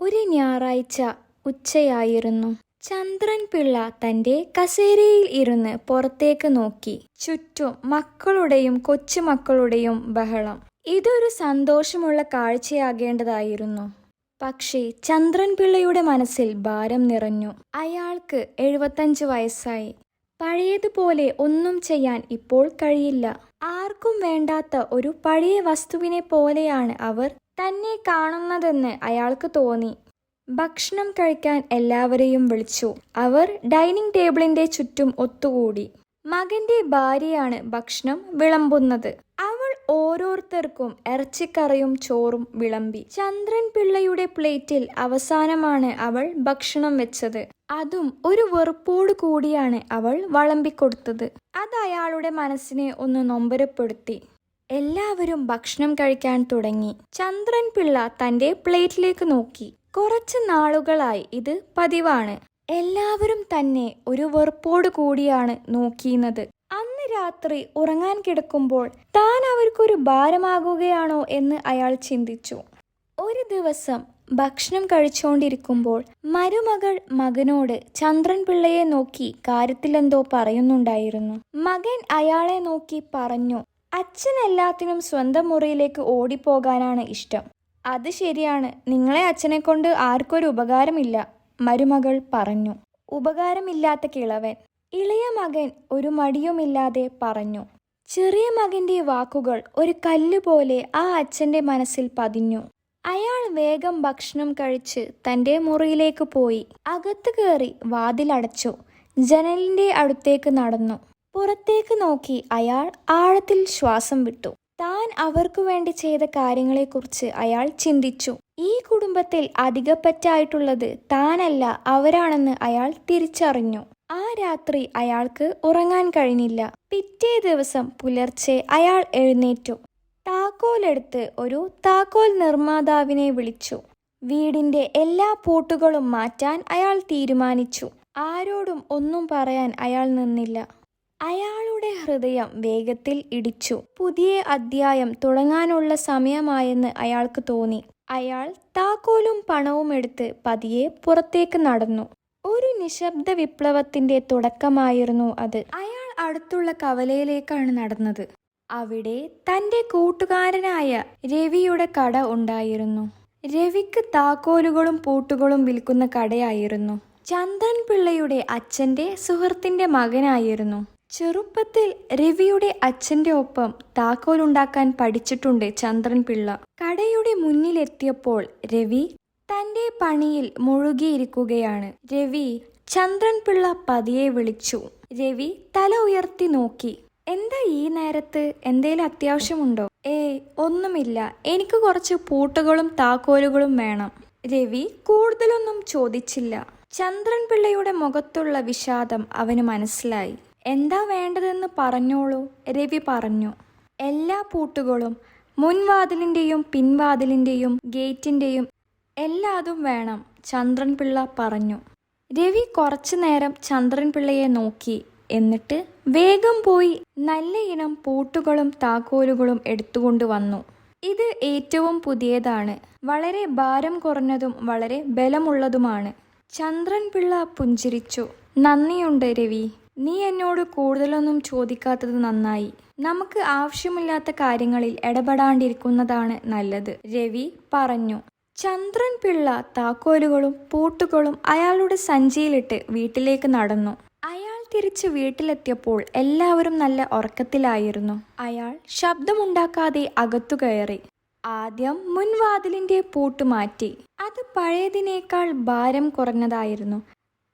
ഒരു ഞായറാഴ്ച ഉച്ചയായിരുന്നു. ചന്ദ്രൻ പിള്ള തന്റെ കസേരയിൽ ഇരുന്ന് പുറത്തേക്ക് നോക്കി. ചുറ്റും മക്കളുടെയും കൊച്ചുമക്കളുടെയും ബഹളം. ഇതൊരു സന്തോഷമുള്ള കാഴ്ചയാകേണ്ടതായിരുന്നു. പക്ഷേ ചന്ദ്രൻ പിള്ളയുടെ മനസ്സിൽ ഭാരം നിറഞ്ഞു. അയാൾക്ക് എഴുപത്തഞ്ച് വയസ്സായി. പഴയതുപോലെ ഒന്നും ചെയ്യാൻ ഇപ്പോൾ കഴിയില്ല. ആർക്കും വേണ്ടാത്ത ഒരു പഴയ വസ്തുവിനെ പോലെയാണ് അവർ തന്നെ കാണുന്നതെന്ന് അയാൾക്ക് തോന്നി. ഭക്ഷണം കഴിക്കാൻ എല്ലാവരെയും വിളിച്ചു. അവർ ഡൈനിങ് ടേബിളിന്റെ ചുറ്റും ഒത്തുകൂടി. മകന്റെ ഭാര്യയാണ് ഭക്ഷണം വിളമ്പുന്നത്. അവൾ ഓരോരുത്തർക്കും ഇറച്ചിക്കറിയും ചോറും വിളമ്പി. ചന്ദ്രൻ പിള്ളയുടെ പ്ലേറ്റിൽ അവസാനമാണ് അവൾ ഭക്ഷണം വെച്ചത്. അതും ഒരു വെറുപ്പോട് കൂടിയാണ് അവൾ വളമ്പിക്കൊടുത്തത്. അത് അയാളുടെ മനസ്സിനെ ഒന്ന് നൊമ്പരപ്പെടുത്തി. എല്ലാവരും ഭക്ഷണം കഴിക്കാൻ തുടങ്ങി. ചന്ദ്രൻ പിള്ള തന്റെ പ്ലേറ്റിലേക്ക് നോക്കി. കുറച്ച് നാളുകളായി ഇത് പതിവാണ്. എല്ലാവരും തന്നെ ഒരു വെറുപ്പോട് കൂടിയാണ് നോക്കിയിരുന്നത്. അന്ന് രാത്രി ഉറങ്ങാൻ കിടക്കുമ്പോൾ താൻ അവർക്കൊരു ഭാരമാകുകയാണോ എന്ന് അയാൾ ചിന്തിച്ചു. ഒരു ദിവസം ഭക്ഷണം കഴിച്ചുകൊണ്ടിരിക്കുമ്പോൾ മരുമകൾ മകനോട് ചന്ദ്രൻ പിള്ളയെ നോക്കി കാര്യത്തിലെന്തോ പറയുന്നുണ്ടായിരുന്നു. മകൻ അയാളെ നോക്കി പറഞ്ഞു അച്ഛൻ എല്ലാത്തിനും സ്വന്തം മുറിയിലേക്ക് ഓടിപ്പോകാനാണ് ഇഷ്ടം. അത് ശരിയാണ്. നിങ്ങളെ അച്ഛനെ കൊണ്ട് ആർക്കൊരു ഉപകാരമില്ല മരുമകൾ പറഞ്ഞു. ഉപകാരമില്ലാത്ത കിളവൻ. ഇളയ മകൻ ഒരു മടിയുമില്ലാതെ പറഞ്ഞു. ചെറിയ മകന്റെ വാക്കുകൾ ഒരു കല്ലുപോലെ ആ അച്ഛന്റെ മനസ്സിൽ പതിഞ്ഞു. അയാൾ വേഗം ഭക്ഷണം കഴിച്ച് തന്റെ മുറിയിലേക്ക് പോയി. അകത്തു കയറി വാതിലടച്ചു. ജനലിന്റെ അടുത്തേക്ക് നടന്നു. പുറത്തേക്ക് നോക്കി അയാൾ ആഴത്തിൽ ശ്വാസം വിട്ടു. താൻ അവർക്കു വേണ്ടി ചെയ്ത കാര്യങ്ങളെക്കുറിച്ച് അയാൾ ചിന്തിച്ചു. ഈ കുടുംബത്തിൽ അധികപ്പറ്റായിട്ടുള്ളത് താനല്ല അവരാണെന്ന് അയാൾ തിരിച്ചറിഞ്ഞു. ആ രാത്രി അയാൾക്ക് ഉറങ്ങാൻ കഴിഞ്ഞില്ല. പിറ്റേ ദിവസം പുലർച്ചെ അയാൾ എഴുന്നേറ്റു. താക്കോലെടുത്ത് ഒരു താക്കോൽ നിർമ്മാതാവിനെ വിളിച്ചു. വീടിന്റെ എല്ലാ പൂട്ടുകളും മാറ്റാൻ അയാൾ തീരുമാനിച്ചു. ആരോടും ഒന്നും പറയാൻ അയാൾ നിന്നില്ല. അയാളുടെ ഹൃദയം വേഗത്തിൽ ഇടിച്ചു. പുതിയ അധ്യായം തുടങ്ങാനുള്ള സമയമായെന്ന് അയാൾക്ക് തോന്നി. അയാൾ താക്കോലും പണവും എടുത്ത് പതിയെ പുറത്തേക്ക് നടന്നു. ഒരു നിശബ്ദ വിപ്ലവത്തിന്റെ തുടക്കമായിരുന്നു അത്. അയാൾ അടുത്തുള്ള കവലയിലേക്കാണ് നടന്നത്. അവിടെ തന്റെ കൂട്ടുകാരനായ രവിയുടെ കട ഉണ്ടായിരുന്നു. രവിക്ക് താക്കോലുകളും പൂട്ടുകളും വിൽക്കുന്ന കടയായിരുന്നു. ചന്ദ്രൻ പിള്ളയുടെ അച്ഛന്റെ സുഹൃത്തിന്റെ മകനായിരുന്നു. ചെറുപ്പത്തിൽ രവിയുടെ അച്ഛന്റെ ഒപ്പം താക്കോലുണ്ടാക്കാൻ പഠിച്ചിട്ടുണ്ട് ചന്ദ്രൻ പിള്ള. കടയുടെ മുന്നിലെത്തിയപ്പോൾ രവി തന്റെ പണിയിൽ മുഴുകിയിരിക്കുകയാണ്. രവി ചന്ദ്രൻ പിള്ള പതിയെ വിളിച്ചു. രവി തല ഉയർത്തി നോക്കി. എന്താ ഈ നേരത്ത്? എന്തേലും അത്യാവശ്യമുണ്ടോ? ഏയ് ഒന്നുമില്ല. എനിക്ക് കുറച്ച് പൂട്ടുകളും താക്കോലുകളും വേണം. രവി കൂടുതലൊന്നും ചോദിച്ചില്ല. ചന്ദ്രൻ പിള്ളയുടെ മുഖത്തുള്ള വിഷാദം അവന് മനസ്സിലായി. എന്താ വേണ്ടതെന്ന് പറഞ്ഞോളൂ രവി പറഞ്ഞു. എല്ലാ പൂട്ടുകളും മുൻവാതിലിന്റെയും പിൻവാതിലിന്റെയും ഗേറ്റിന്റെയും എല്ലാതും വേണം ചന്ദ്രൻപിള്ള പറഞ്ഞു. രവി കുറച്ചു നേരം ചന്ദ്രൻപിള്ളയെ നോക്കി. എന്നിട്ട് വേഗം പോയി നല്ല ഇനം പൂട്ടുകളും താക്കോലുകളും എടുത്തുകൊണ്ട് വന്നു. ഇത് ഏറ്റവും പുതിയതാണ്. വളരെ ഭാരം കുറഞ്ഞതും വളരെ ബലമുള്ളതുമാണ്. ചന്ദ്രൻപിള്ള പുഞ്ചിരിച്ചു. നന്ദിയുണ്ട് രവി. നീ എന്നോട് കൂടുതലൊന്നും ചോദിക്കാത്തത് നന്നായി. നമുക്ക് ആവശ്യമില്ലാത്ത കാര്യങ്ങളിൽ ഇടപെടാണ്ടിരിക്കുന്നതാണ് നല്ലത്. രവി പറഞ്ഞു. ചന്ദ്രൻ പിള്ള താക്കോലുകളും പൂട്ടുകളും അയാളുടെ സഞ്ചിയിലിട്ട് വീട്ടിലേക്ക് നടന്നു. അയാൾ തിരിച്ച് വീട്ടിലെത്തിയപ്പോൾ എല്ലാവരും നല്ല ഉറക്കത്തിലായിരുന്നു. അയാൾ ശബ്ദമുണ്ടാക്കാതെ അകത്തു കയറി. ആദ്യം മുൻവാതിലിന്റെ പൂട്ട് മാറ്റി. അത് പഴയതിനേക്കാൾ ഭാരം കുറഞ്ഞതായിരുന്നു.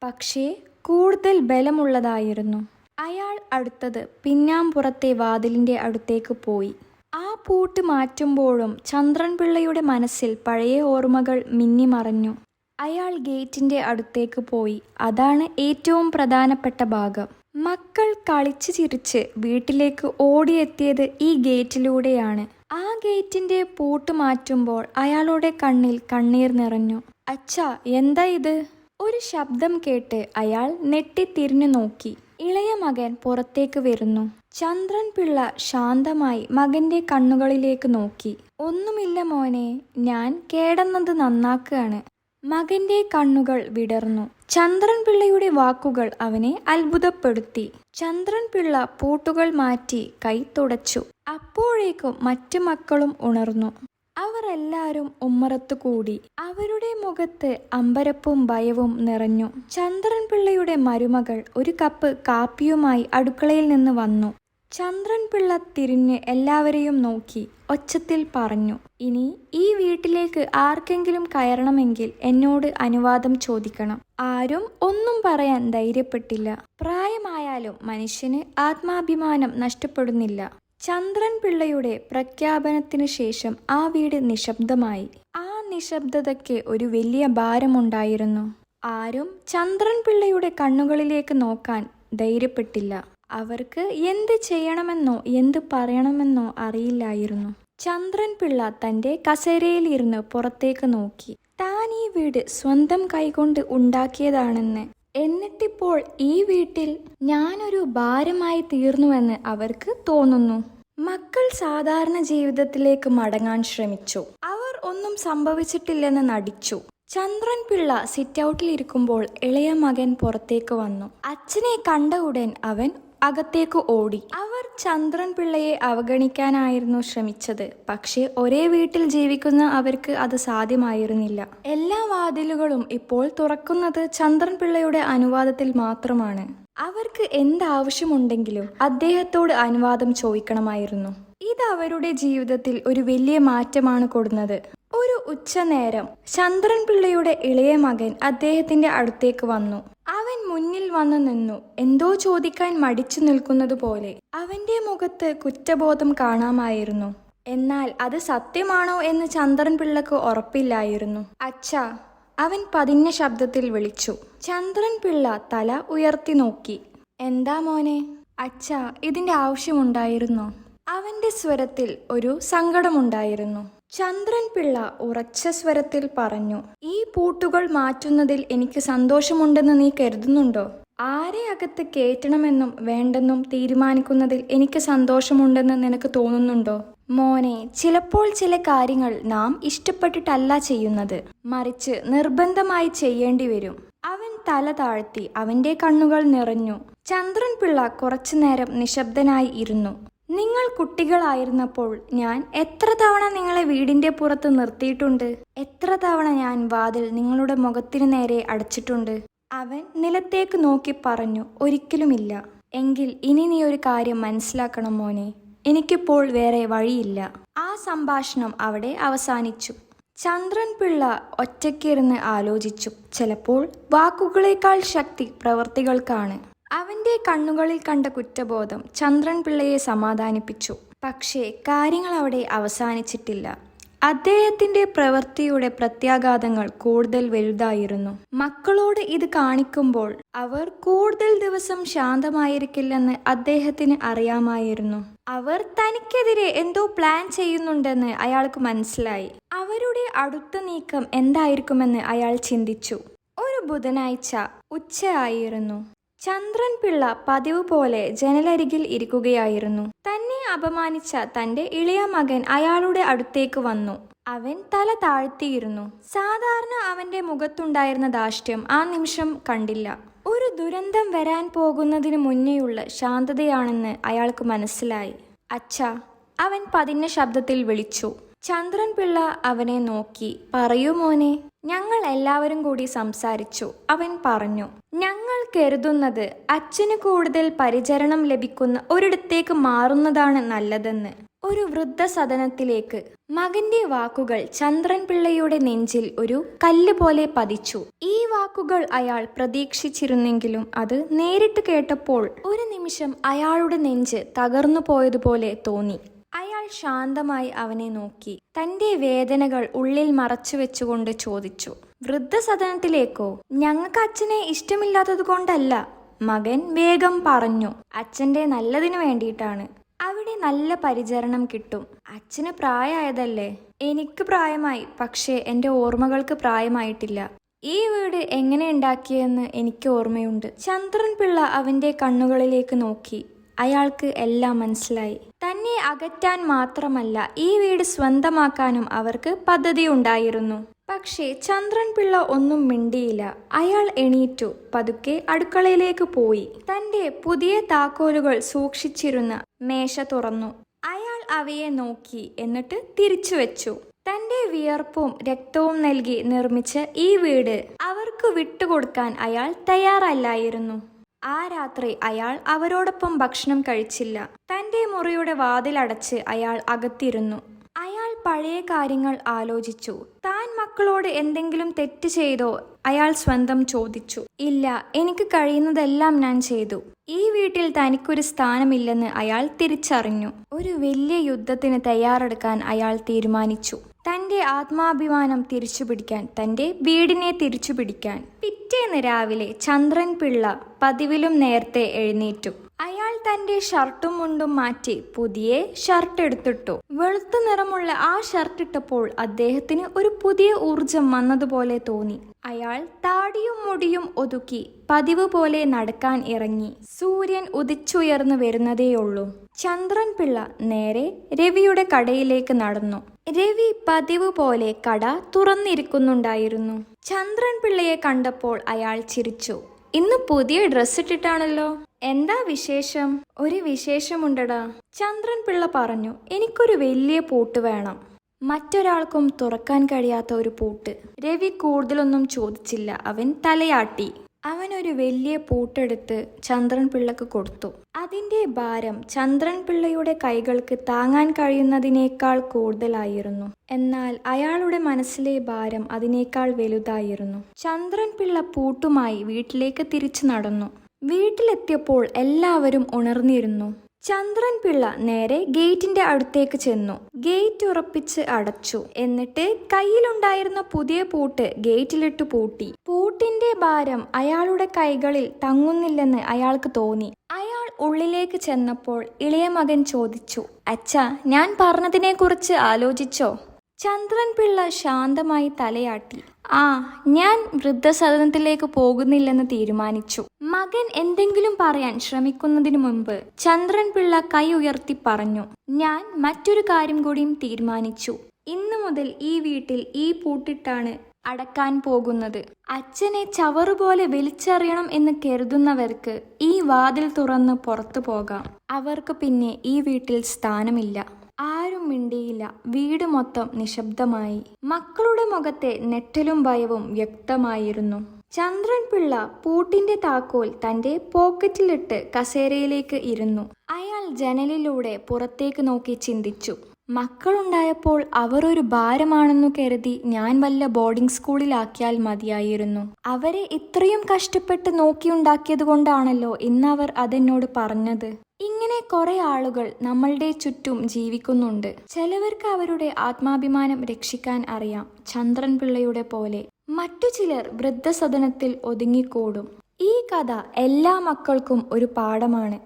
പക്ഷേ കൂടുതൽ ബലമുള്ളതായിരുന്നു. അയാൾ അടുത്തത് പിന്നാമ്പുറത്തെ വാതിലിന്റെ അടുത്തേക്ക് പോയി. ആ പൂട്ട് മാറ്റുമ്പോഴും ചന്ദ്രൻ പിള്ളയുടെ മനസ്സിൽ പഴയ ഓർമ്മകൾ മിന്നിമറഞ്ഞു. അയാൾ ഗേറ്റിന്റെ അടുത്തേക്ക് പോയി. അതാണ് ഏറ്റവും പ്രധാനപ്പെട്ട ഭാഗം. മക്കൾ കളിച്ചു ചിരിച്ച് വീട്ടിലേക്ക് ഓടിയെത്തിയത് ഈ ഗേറ്റിലൂടെയാണ്. ആ ഗേറ്റിന്റെ പൂട്ട് മാറ്റുമ്പോൾ അയാളുടെ കണ്ണിൽ കണ്ണീർ നിറഞ്ഞു. അച്ഛാ എന്താ ഇത്? ഒരു ശബ്ദം കേട്ട് അയാൾ നെട്ടിത്തിരിഞ്ഞു നോക്കി. ഇളയ മകൻ പുറത്തേക്ക് വരുന്നു. ചന്ദ്രൻ പിള്ള ശാന്തമായി മകന്റെ കണ്ണുകളിലേക്ക് നോക്കി. ഒന്നുമില്ല മോനെ ഞാൻ കേടന്നത് നന്നാക്കുകയാണ്. മകന്റെ കണ്ണുകൾ വിടർന്നു. ചന്ദ്രൻ പിള്ളയുടെ വാക്കുകൾ അവനെ അത്ഭുതപ്പെടുത്തി. ചന്ദ്രൻ പിള്ള പൂട്ടുകൾ മാറ്റി കൈ തുടച്ചു. അപ്പോഴേക്കും മറ്റു മക്കളും ഉണർന്നു. അവർ എല്ലാവരും ഉമ്മറത്തു കൂടി അവരുടെ മുഖത്ത് അമ്പരപ്പും ഭയവും നിറഞ്ഞു. ചന്ദ്രൻ പിള്ളയുടെ മരുമകൾ ഒരു കപ്പ് കാപ്പിയുമായി അടുക്കളയിൽ നിന്ന് വന്നു. ചന്ദ്രൻ പിള്ള തിരിഞ്ഞ് എല്ലാവരെയും നോക്കി ഒച്ചത്തിൽ പറഞ്ഞു ഇനി ഈ വീട്ടിലേക്ക് ആർക്കെങ്കിലും കയറണമെങ്കിൽ എന്നോട് അനുവാദം ചോദിക്കണം. ആരും ഒന്നും പറയാൻ ധൈര്യപ്പെട്ടില്ല. പ്രായമായാലും മനുഷ്യന് ആത്മാഭിമാനം നഷ്ടപ്പെടുന്നില്ല. ചന്ദ്രൻ പിള്ളയുടെ പ്രഖ്യാപനത്തിന് ശേഷം ആ വീട് നിശബ്ദമായി. ആ നിശബ്ദതയ്ക്ക് ഒരു വലിയ ഭാരമുണ്ടായിരുന്നു. ആരും ചന്ദ്രൻ പിള്ളയുടെ കണ്ണുകളിലേക്ക് നോക്കാൻ ധൈര്യപ്പെട്ടില്ല. അവർക്ക് എന്ത് ചെയ്യണമെന്നോ എന്ത് പറയണമെന്നോ അറിയില്ലായിരുന്നു. ചന്ദ്രൻ പിള്ള തന്റെ കസേരയിലിരുന്ന് പുറത്തേക്ക് നോക്കി. താൻ ഈ വീട് സ്വന്തം കൈകൊണ്ട് ഉണ്ടാക്കിയതാണെന്ന് എന്നിട്ടിപ്പോൾ ഈ വീട്ടിൽ ഞാനൊരു ഭാരമായി തീർന്നുവെന്ന് അവർക്ക് തോന്നുന്നു. മക്കൾ സാധാരണ ജീവിതത്തിലേക്ക് മടങ്ങാൻ ശ്രമിച്ചു. അവർ ഒന്നും സംഭവിച്ചിട്ടില്ലെന്ന് നടിച്ചു. ചന്ദ്രൻ പിള്ള സിറ്റ് ഔട്ടിൽ ഇരിക്കുമ്പോൾ ഇളയ മകൻ പുറത്തേക്ക് വന്നു. അച്ഛനെ കണ്ട ഉടൻ അവൻ അകത്തേക്ക് ഓടി. അവർ ചന്ദ്രൻ പിള്ളയെ അവഗണിക്കാനായിരുന്നു ശ്രമിച്ചത്. പക്ഷേ ഒരേ വീട്ടിൽ ജീവിക്കുന്ന അവർക്ക് അത് സാധ്യമായിരുന്നില്ല. എല്ലാ വാതിലുകളും ഇപ്പോൾ തുറക്കുന്നത് ചന്ദ്രൻ പിള്ളയുടെ അനുവാദത്തിൽ മാത്രമാണ്. അവർക്ക് എന്താവശ്യമുണ്ടെങ്കിലും അദ്ദേഹത്തോട് അനുവാദം ചോദിക്കണമായിരുന്നു. ഇത് അവരുടെ ജീവിതത്തിൽ ഒരു വലിയ മാറ്റമാണ് കൊടുന്നത്. ഒരു ഉച്ചനേരം ചന്ദ്രൻ പിള്ളയുടെ ഇളയ മകൻ അദ്ദേഹത്തിന്റെ അടുത്തേക്ക് വന്നു. അവൻ മുന്നിൽ വന്നു നിന്നു. എന്തോ ചോദിക്കാൻ മടിച്ചു നിൽക്കുന്നത് പോലെ. അവന്റെ മുഖത്ത് കുറ്റബോധം കാണാമായിരുന്നു. എന്നാൽ അത് സത്യമാണോ എന്ന് ചന്ദ്രൻ പിള്ളക്ക് ഉറപ്പില്ലായിരുന്നു. അച്ഛാ അവൻ പതിഞ്ഞ ശബ്ദത്തിൽ വിളിച്ചു. ചന്ദ്രൻ പിള്ള തല ഉയർത്തി നോക്കി. എന്താ മോനെ? അച്ഛാ ഇതിന്റെ ആവശ്യമുണ്ടായിരുന്നോ? അവന്റെ സ്വരത്തിൽ ഒരു സങ്കടമുണ്ടായിരുന്നു. ചന്ദ്രൻ പിള്ള ഉറച്ച സ്വരത്തിൽ പറഞ്ഞു ഈ പൂട്ടുകൾ മാറ്റുന്നതിൽ എനിക്ക് സന്തോഷമുണ്ടെന്ന് നീ കരുതുന്നുണ്ടോ? ആരെ അകത്ത് കയറ്റണമെന്നും വേണ്ടെന്നും തീരുമാനിക്കുന്നതിൽ എനിക്ക് സന്തോഷമുണ്ടെന്ന് നിനക്ക് തോന്നുന്നുണ്ടോ? മോനെ ചിലപ്പോൾ ചില കാര്യങ്ങൾ നാം ഇഷ്ടപ്പെട്ടിട്ടല്ല ചെയ്യുന്നത്. മറിച്ച് നിർബന്ധമായി ചെയ്യേണ്ടി വരും. അവൻ തല താഴ്ത്തി അവന്റെ കണ്ണുകൾ നിറഞ്ഞു. ചന്ദ്രൻ പിള്ള കുറച്ചുനേരം നിശബ്ദനായി ഇരുന്നു. നിങ്ങൾ കുട്ടികളായിരുന്നപ്പോൾ ഞാൻ എത്ര തവണ നിങ്ങളെ വീടിന്റെ പുറത്ത് നിർത്തിയിട്ടുണ്ട്? എത്ര തവണ ഞാൻ വാതിൽ നിങ്ങളുടെ മുഖത്തിനു നേരെ അടച്ചിട്ടുണ്ട്? അവൻ നിലത്തേക്ക് നോക്കി പറഞ്ഞു ഒരിക്കലുമില്ല. എങ്കിൽ ഇനി നീ ഒരു കാര്യം മനസ്സിലാക്കണം മോനെ. എനിക്കിപ്പോൾ വേറെ വഴിയില്ല. ആ സംഭാഷണം അവിടെ അവസാനിച്ചു. ചന്ദ്രൻ പിള്ള ഒറ്റയ്ക്കിരുന്ന് ആലോചിച്ചു. ചിലപ്പോൾ വാക്കുകളേക്കാൾ ശക്തി പ്രവർത്തികൾക്കാണ്. അവന്റെ കണ്ണുകളിൽ കണ്ട കുറ്റബോധം ചന്ദ്രൻ പിള്ളയെ സമാധാനിപ്പിച്ചു. പക്ഷേ കാര്യങ്ങൾ അവിടെ അവസാനിച്ചിട്ടില്ല. അദ്ദേഹത്തിന്റെ പ്രവൃത്തിയുടെ പ്രത്യാഘാതങ്ങൾ കൂടുതൽ വലുതായിരുന്നു. മക്കളോട് ഇത് കാണിക്കുമ്പോൾ അവർ കൂടുതൽ ദിവസം ശാന്തമായിരിക്കില്ലെന്ന് അദ്ദേഹത്തിന് അറിയാമായിരുന്നു. അവർ തനിക്കെതിരെ എന്തോ പ്ലാൻ ചെയ്യുന്നുണ്ടെന്ന് അയാൾക്ക് മനസ്സിലായി. അവരുടെ അടുത്ത നീക്കം എന്തായിരിക്കുമെന്ന് അയാൾ ചിന്തിച്ചു. ഒരു ബുധനാഴ്ച ഉച്ചയായിരുന്നു ചന്ദ്രൻ പിള്ള പതിവ് പോലെ ജനലരികിൽ ഇരിക്കുകയായിരുന്നു. തന്നെ അപമാനിച്ച തന്റെ ഇളയ മകൻ അയാളുടെ അടുത്തേക്ക് വന്നു. അവൻ തല താഴ്ത്തിയിരുന്നു. സാധാരണ അവന്റെ മുഖത്തുണ്ടായിരുന്ന ദാഷ്ട്യം ആ നിമിഷം കണ്ടില്ല. ഒരു ദുരന്തം വരാൻ പോകുന്നതിന് മുന്നേയുള്ള ശാന്തതയാണെന്ന് അയാൾക്ക് മനസ്സിലായി. അച്ഛാ അവൻ പതിഞ്ഞ ശബ്ദത്തിൽ വിളിച്ചു. ചന്ദ്രൻ പിള്ള അവനെ നോക്കി പറയൂ മോനെ. ഞങ്ങൾ എല്ലാവരും കൂടി സംസാരിച്ചു. അവൻ പറഞ്ഞു ഞങ്ങൾ കരുതുന്നത് അച്ഛന് കൂടുതൽ പരിചരണം ലഭിക്കുന്ന ഒരിടത്തേക്ക് മാറുന്നതാണ് നല്ലതെന്ന്. ഒരു വൃദ്ധസദനത്തിലേക്ക് മകന്റെ വാക്കുകൾ ചന്ദ്രൻ പിള്ളയുടെ നെഞ്ചിൽ ഒരു കല്ല് പോലെ പതിച്ചു. ഈ വാക്കുകൾ അയാൾ പ്രതീക്ഷിച്ചിരുന്നെങ്കിലും അത് നേരിട്ട് കേട്ടപ്പോൾ ഒരു നിമിഷം അയാളുടെ നെഞ്ച് തകർന്നു പോയതുപോലെ തോന്നി. അയാൾ ശാന്തമായി അവനെ നോക്കി. തന്റെ വേദനകൾ ഉള്ളിൽ മറച്ചു വെച്ചുകൊണ്ട് ചോദിച്ചു വൃദ്ധസദനത്തിലേക്കോ? ഞങ്ങൾക്ക് അച്ഛനെ ഇഷ്ടമില്ലാത്തത് കൊണ്ടല്ല മകൻ വേഗം പറഞ്ഞു. അച്ഛന്റെ നല്ലതിനു വേണ്ടിയിട്ടാണ്. അവിടെ നല്ല പരിചരണം കിട്ടും. അച്ഛന് പ്രായമായതല്ലേ? എനിക്ക് പ്രായമായി പക്ഷേ എന്റെ ഓർമ്മകൾക്ക് പ്രായമായിട്ടില്ല. ഈ വീട് എങ്ങനെ ഉണ്ടാക്കിയെന്ന് എനിക്ക് ഓർമ്മയുണ്ട്. ചന്ദ്രൻ പിള്ള അവന്റെ കണ്ണുകളിലേക്ക് നോക്കി. അയാൾക്ക് എല്ലാം മനസ്സിലായി. തന്നെ അകറ്റാൻ മാത്രമല്ല ഈ വീട് സ്വന്തമാക്കാനും അവർക്ക് പദ്ധതി ഉണ്ടായിരുന്നു. പക്ഷേ ചന്ദ്രൻ പിള്ള ഒന്നും മിണ്ടിയില്ല. അയാൾ എണീറ്റു പതുക്കെ അടുക്കളയിലേക്ക് പോയി. തന്റെ പുതിയ താക്കോലുകൾ സൂക്ഷിച്ചിരുന്ന മേശ തുറന്നു. അയാൾ അവയെ നോക്കി എന്നിട്ട് തിരിച്ചു വെച്ചു. തന്റെ വിയർപ്പും രക്തവും നൽകി നിർമ്മിച്ച ഈ വീട് അവർക്ക് വിട്ടുകൊടുക്കാൻ അയാൾ തയ്യാറല്ലായിരുന്നു. ആ രാത്രി അയാൾ അവരോടൊപ്പം ഭക്ഷണം കഴിച്ചില്ല. തന്റെ മുറിയുടെ വാതിലടച്ച് അയാൾ അകത്തിരുന്നു. അയാൾ പഴയ കാര്യങ്ങൾ ആലോചിച്ചു. താൻ മക്കളോട് എന്തെങ്കിലും തെറ്റ് ചെയ്തോ? അയാൾ സ്വന്തം ചോദിച്ചു. ഇല്ല എനിക്ക് കഴിയുന്നതെല്ലാം ഞാൻ ചെയ്തു. ഈ വീട്ടിൽ തനിക്കൊരു സ്ഥാനമില്ലെന്ന് അയാൾ തിരിച്ചറിഞ്ഞു. ഒരു വലിയ യുദ്ധത്തിന് തയ്യാറെടുക്കാൻ അയാൾ തീരുമാനിച്ചു. തന്റെ ആത്മാഭിമാനം തിരിച്ചുപിടിക്കാൻ തന്റെ വീടിനെ തിരിച്ചുപിടിക്കാൻ. പിറ്റേന്ന് രാവിലെ ചന്ദ്രൻ പിള്ള പതിവിലും നേരത്തെ എഴുന്നേറ്റു. അയാൾ തന്റെ ഷർട്ടും മുണ്ടും മാറ്റി പുതിയ ഷർട്ട് എടുത്തിട്ടു. വെളുത്ത നിറമുള്ള ആ ഷർട്ട് ഇട്ടപ്പോൾ അദ്ദേഹത്തിന് ഒരു പുതിയ ഊർജം വന്നതുപോലെ തോന്നി. അയാൾ താടിയും മുടിയും ഒതുക്കി പതിവ് പോലെ നടക്കാൻ ഇറങ്ങി. സൂര്യൻ ഉദിച്ചുയർന്നു വരുന്നതേയുള്ളൂ. ചന്ദ്രൻ പിള്ള നേരെ രവിയുടെ കടയിലേക്ക് നടന്നു. രവി പതിവ് പോലെ കട തുറന്നിരിക്കുന്നുണ്ടായിരുന്നു. ചന്ദ്രൻ പിള്ളയെ കണ്ടപ്പോൾ അയാൾ ചിരിച്ചു. ഇന്ന് പുതിയ ഡ്രസ് ഇട്ടിട്ടാണല്ലോ? എന്താ വിശേഷം? ഒരു വിശേഷമുണ്ടടാ. ചന്ദ്രൻ പിള്ള പറഞ്ഞു എനിക്കൊരു വലിയ പൂട്ട് വേണം. മറ്റൊരാൾക്കും തുറക്കാൻ കഴിയാത്ത ഒരു പൂട്ട്. രവി കൂടുതലൊന്നും ചോദിച്ചില്ല. അവൻ തലയാട്ടി. അവൻ ഒരു വലിയ പൂട്ടെടുത്ത് ചന്ദ്രൻ പിള്ളക്ക് കൊടുത്തു. അതിന്റെ ഭാരം ചന്ദ്രൻ പിള്ളയുടെ കൈകൾക്ക് താങ്ങാൻ കഴിയുന്നതിനേക്കാൾ കൂടുതലായിരുന്നു. എന്നാൽ അയാളുടെ മനസ്സിലെ ഭാരം അതിനേക്കാൾ വലുതായിരുന്നു. ചന്ദ്രൻ പിള്ള പൂട്ടുമായി വീട്ടിലേക്ക് തിരിച്ചു നടന്നു. വീട്ടിലെത്തിയപ്പോൾ എല്ലാവരും ഉണർന്നിരുന്നു. ചന്ദ്രൻ പിള്ള നേരെ ഗേറ്റിന്റെ അടുത്തേക്ക് ചെന്നു. ഗേറ്റ് ഉറപ്പിച്ച് അടച്ചു. എന്നിട്ട് കയ്യിലുണ്ടായിരുന്ന പുതിയ പൂട്ട് ഗേറ്റിലിട്ട് പൂട്ടി. പൂട്ടിന്റെ ഭാരം അയാളുടെ കൈകളിൽ തങ്ങുന്നില്ലെന്ന് അയാൾക്ക് തോന്നി. അയാൾ ഉള്ളിലേക്ക് ചെന്നപ്പോൾ ഇളയ മകൻ ചോദിച്ചു അച്ഛ ഞാൻ പറഞ്ഞതിനെക്കുറിച്ച് ആലോചിച്ചോ? ചന്ദ്രൻ പിള്ള ശാന്തമായി തലയാട്ടി. ആ ഞാൻ വൃദ്ധസദനത്തിലേക്ക് പോകുന്നില്ലെന്ന് തീരുമാനിച്ചു. മകൻ എന്തെങ്കിലും പറയാൻ ശ്രമിക്കുന്നതിനു മുമ്പ് ചന്ദ്രൻ പിള്ള കൈ ഉയർത്തി പറഞ്ഞു. ഞാൻ മറ്റൊരു കാര്യം കൂടിയും തീരുമാനിച്ചു. ഇന്നു മുതൽ ഈ വീട്ടിൽ ഈ പൂട്ടിട്ടാണ് അടക്കാൻ പോകുന്നത്. അച്ഛനെ ചവറുപോലെ വലിച്ചെറിയണം എന്ന് കരുതുന്നവർക്ക് ഈ വാതിൽ തുറന്ന് പുറത്തു പോകാം. അവർക്ക് പിന്നെ ഈ വീട്ടിൽ സ്ഥാനമില്ല. ആരും മിണ്ടിയില്ല. വീട് മൊത്തം നിശബ്ദമായി. മക്കളുടെ മുഖത്തെ നെറ്റലും ഭയവും വ്യക്തമായിരുന്നു. ചന്ദ്രൻ പിള്ള പൂട്ടിന്റെ താക്കോൽ തന്റെ പോക്കറ്റിലിട്ട് കസേരയിലേക്ക് ഇരുന്നു. അയാൾ ജനലിലൂടെ പുറത്തേക്ക് നോക്കി ചിന്തിച്ചു. മക്കളുണ്ടായപ്പോൾ അവർ ഒരു ഭാരമാണെന്നു കരുതി ഞാൻ വല്ല ബോർഡിംഗ് സ്കൂളിലാക്കിയാൽ മതിയായിരുന്നു. അവരെ ഇത്രയും കഷ്ടപ്പെട്ട് നോക്കിയുണ്ടാക്കിയത് കൊണ്ടാണല്ലോ ഇന്നവർ അതെന്നോട് പറഞ്ഞത്. ഇങ്ങനെ കുറെ ആളുകൾ നമ്മളുടെ ചുറ്റും ജീവിക്കുന്നുണ്ട്. ചിലവർക്ക് അവരുടെ ആത്മാഭിമാനം രക്ഷിക്കാൻ അറിയാം. ചന്ദ്രൻ പിള്ളയുടെ പോലെ മറ്റു ചിലർ വൃദ്ധസദനത്തിൽ ഒതുങ്ങിക്കൂടും. ഈ കഥ എല്ലാ മക്കൾക്കും ഒരു പാഠമാണ്.